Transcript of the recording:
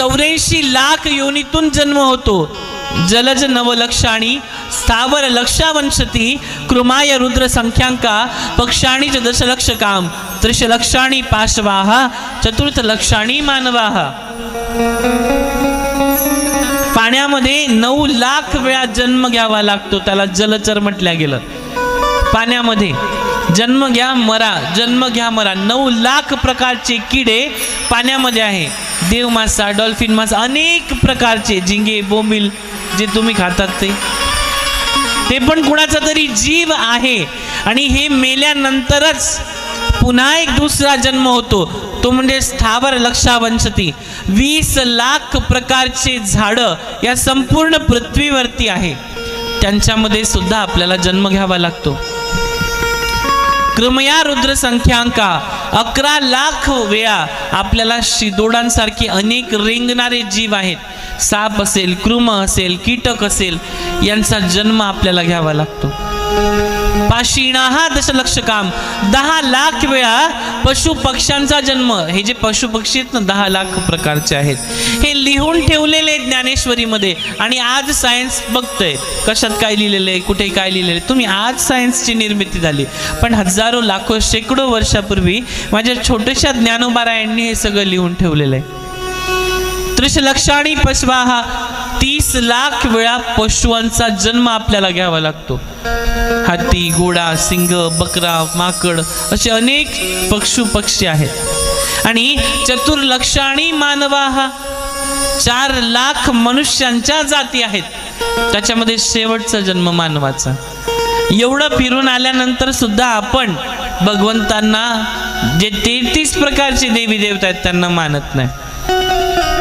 चौऱ्याऐंशी लाख योनीतून जन्म होतो. जलज नवलक्षाणी स्थावर लक्षावंशती कृमाय रुद्र संख्यांका पक्षाणी च दशलक्ष काम त्रिशलक्षाणी पाशवाहा चतुर्थ लक्षाणी मानवाहा. पाण्यामध्ये नऊ लाख वेळा जन्म घ्यावा लागतो त्याला जलचर म्हटल्या गेलं. पाण्यामध्ये जन्म घ्या मरा जन्म घ्या मरा नऊ लाख प्रकारचे किडे पाण्यामध्ये आहे. देव मासा डॉल्फिन मासा अनेक प्रकारचे झिंगे बोंबील जे तुम्ही खातात ते. ते पण कुणाचा तरी जीव आहे. आणि हे मेल्यानंतरच पुन्हा एक दुसरा जन्म होतो. तो म्हणजे स्थावर लक्षावंशती. वीस लाख प्रकारचे झाडं या संपूर्ण पृथ्वीवरती आहे. त्यांच्यामध्ये सुद्धा आपल्याला जन्म घ्यावा लागतो. क्रमया रुद्र संख्यांका अकरा लाख वेळा आपल्याला शिदोडांसारखे अनेक रेंगणारे जीव आहेत. साप असेल कृम असेल कीटक असेल यांचा जन्म आपल्याला घ्यावा लागतो. पाशिणा हा दशलक्ष काम दहा लाख वेळा पशु पक्ष्यांचा जन्म. हे जे पशु पक्षी आहेत ना दहा लाख प्रकारचे आहेत. हे लिहून ठेवलेले आहे ज्ञानेश्वरीमध्ये. आणि आज सायन्स बघतोय. कशात काय लिहिलेलं आहे कुठे काय लिहिलेलं आहे तुम्ही आज सायन्सची निर्मिती झाली. पण हजारो लाखो शेकडो वर्षापूर्वी माझ्या छोट्याशा ज्ञानोबारायांनी हे सगळं लिहून ठेवलेलं आहे. त्रिशलक्षाणी पशवाहा तीस लाख वेळा पशुवांचा जन्म आपल्याला घ्यावा लागतो. हत्ती घोडा सिंह बकरा माकड असे अनेक पक्षू पक्षी आहेत. आणि चतुर्लक्षाणी मानवाहा चार लाख मनुष्यांच्या जाती आहेत. त्याच्यामध्ये शेवटचा जन्म मानवाचा. एवढं फिरून आल्यानंतर सुद्धा आपण भगवंतांना जे तेहतीस प्रकारचे देवी देवता आहेत त्यांना मानत नाही.